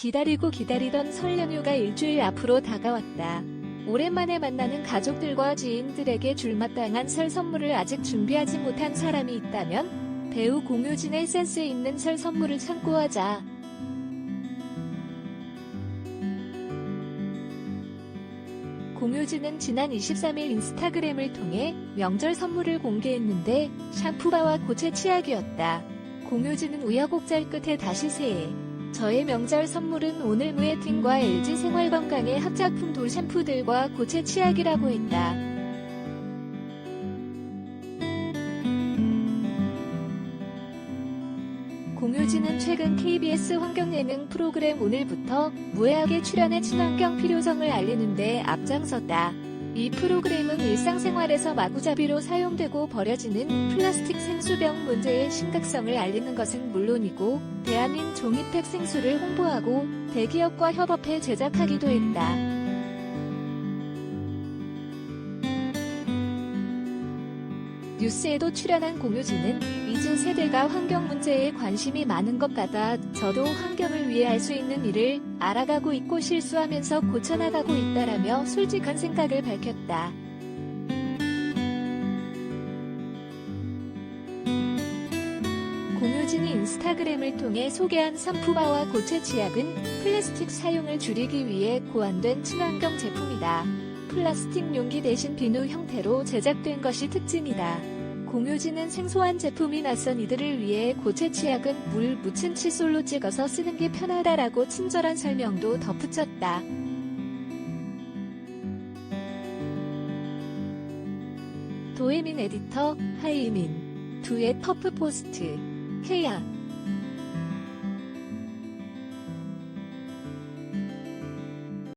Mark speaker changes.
Speaker 1: 기다리고 기다리던 설 연휴가 일주일 앞으로 다가왔다. 오랜만에 만나는 가족들과 지인들에게 줄마땅한 설 선물을 아직 준비하지 못한 사람이 있다면 배우 공효진의 센스 있는 설 선물을 참고하자. 공효진은 지난 23일 인스타그램을 통해 명절 선물을 공개했는데 샴푸바와 고체 치약이었다. 공효진은 우여곡절 끝에 다시 새해. 저의 명절 선물은 오늘 무에팅과 LG 생활건강의 합작품 돌 샴푸들과 고체 치약이라고 했다. 공효진은 최근 KBS 환경예능 프로그램 오늘부터 무해하게 출연해 친환경 필요성을 알리는데 앞장섰다. 이 프로그램은 일상생활에서 마구잡이로 사용되고 버려지는 플라스틱 생수병 문제의 심각성을 알리는 것은 물론이고 대한민 종이팩 생수를 홍보하고 대기업과 협업해 제작하기도 했다. 뉴스에도 출연한 공효진은 이즈 세대가 환경 문제에 관심이 많은 것 같아 저도 환경을 위해 할 수 있는 일을 알아가고 있고 실수하면서 고쳐나가고 있다라며 솔직한 생각을 밝혔다. 공효진이 인스타그램을 통해 소개한 샴푸바와 고체 치약은 플라스틱 사용을 줄이기 위해 고안된 친환경 제품이다. 플라스틱 용기 대신 비누 형태로 제작된 것이 특징이다. 공효진은 생소한 제품이 낯선 이들을 위해 고체 치약은 물 묻힌 칫솔로 찍어서 쓰는 게 편하다라고 친절한 설명도 덧붙였다. 도혜민 에디터, 하이민, 두의 퍼프 포스트, 케야.